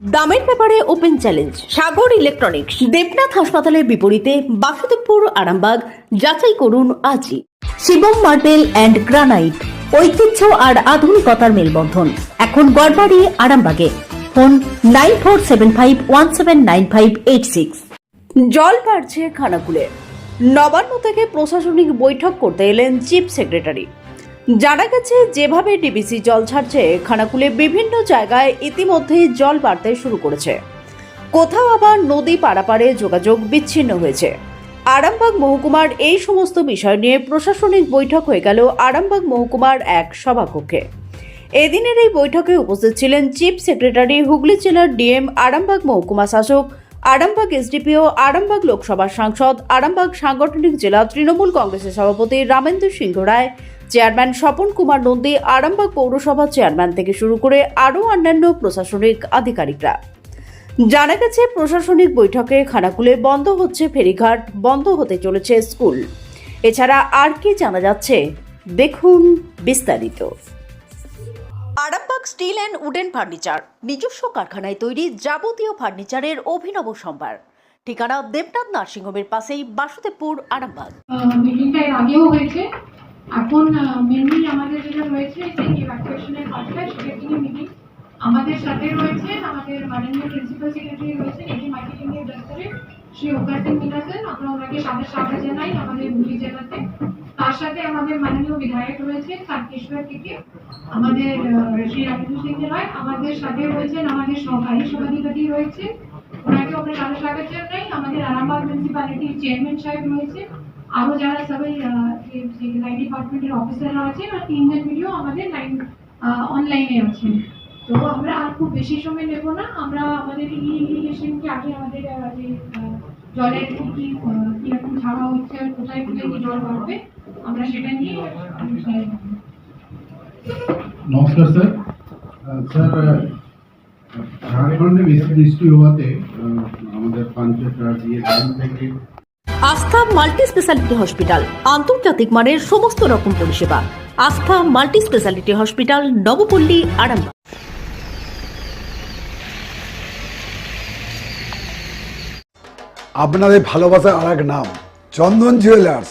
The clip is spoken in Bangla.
দামের ব্যাপারে open challenge, Sagar electronics, Debnath হাসপাতালের বিপরীতে বাসুদেবপুর, আরামবাগ, যাচাই করুন আজই। শিবম মার্বেল অ্যান্ড গ্রানাইট, ঐতিহ্য আর আধুনিকতার মেলবন্ধন। এখন গড়বাড়ি, আরামবাগে। Phone nine four seven five one seven nine five eight six. জল বাড়ছে খানাকুলে। নবান্ন থেকে প্রশাসনিক বৈঠক করতে এলেন চিফ সেক্রেটারি। জানা গেছে, যেভাবে ডিবিসি জল ছাড়ছে, খানাকুলে বিভিন্ন জায়গায় ইতিমধ্যেই জল বাড়তে শুরু করেছে। কোথাও আবার নদী পারাপারে যোগাযোগ বিচ্ছিন্ন হয়েছে। আরামবাগ মহকুমার এই সমস্ত বিষয় নিয়ে প্রশাসনিক বৈঠক হয়ে গেল আরামবাগ মহকুমার এক সভাকক্ষে। এদিনের এই বৈঠকে উপস্থিত ছিলেন চিফ সেক্রেটারি হুগলি জেলার ডিএম আরামবাগ মহকুমা শাসক আরামবাগ এসডিপিও আরামবাগ লোকসভার সাংসদ, আরামবাগ সাংগঠনিক জেলা তৃণমূল কংগ্রেসের সভাপতি রামেন্দ্র সিংহ রায়, চেয়ারম্যান স্বপন কুমার নন্দী, আরামবাগ পৌরসভা চেয়ারম্যান থেকে শুরু করে আরও অন্যান্য প্রশাসনিক আধিকারিকরা। জানা গেছে, প্রশাসনিক বৈঠকে খানাকুলে বন্ধ হচ্ছে ফেরিঘাট, বন্ধ হতে চলেছে স্কুল। এছাড়া আর কি জানা যাচ্ছে, দেখুন বিস্তারিত। স্টিল অ্যান্ড উডেন ফার্নিচার, নিজস্ব কারখানায় তৈরি যাবতীয় ফার্নিচারের অভিনব সম্ভার। ঠিকানা দেবনাথ নার্সিংহোমের পাশেই বাসুদেবপুর, আরামবাগ। মিটিংটা এর আগেও হয়েছে। এখন মেনলি আমাদের যেটা রয়েছে সেই ইভ্যাকুয়েশনের কাজটা, সেটা নিয়ে মিটিং আমাদের সাথে রয়েছে, আমাদের মাননীয় প্রিন্সিপাল সেক্রেটারি রয়েছেন এটি মার্কেটিং এর দপ্তরে শ্রী ওকার সিং মিনাসেন আমরা ওনাকে সাথে সাথে জানাই আমাদের হুগলি জেলাতে তার সাথে আমাদের মাননীয় বিধায়ক রয়েছেন তারকেশ্বর থেকে, আমাদের শ্রী রামেন্দ্র সিং রায় আমাদের সাথে রয়েছেন আমাদের সহকারী সভাধিপতি রয়েছে। ওনাকে আমরা সাথে স্বাগত জানাই। আমাদের আরামবাগ মিউনিসিপ্যালিটির চেয়ারম্যান সাহেব রয়েছে। আরও যারা সবাই লাইন ডিপার্টমেন্টের অফিসাররা আছেন আর তিনজন ভিডিও আমাদের লাইন অনলাইনে আছেন। তো আমরা আর খুব বেশি সময় নেব না। আমরা আমাদের ই ইরিগেশনকে আগে আমাদের যে জলের কি কীরকম ছাড়া হচ্ছে আর কোথায় কোথায় কি জল বাড়বে আমরা সেটা নিয়ে নমস্কার স্যার। স্যার ঝাড়খণ্ডে বেশি বৃষ্টি হওয়াতে আমাদের পঞ্চায়েত রাজ থেকে আস্থা মাল্টি স্পেশালিটি হসপিটাল আন্তর্জাতিক মানের সমস্ত রকম পরিষেবা। Astha multi speciality hospital Nabapalli Arambagh. আপনাদের ভালোবাসার আর এক নাম Chandan jewellers.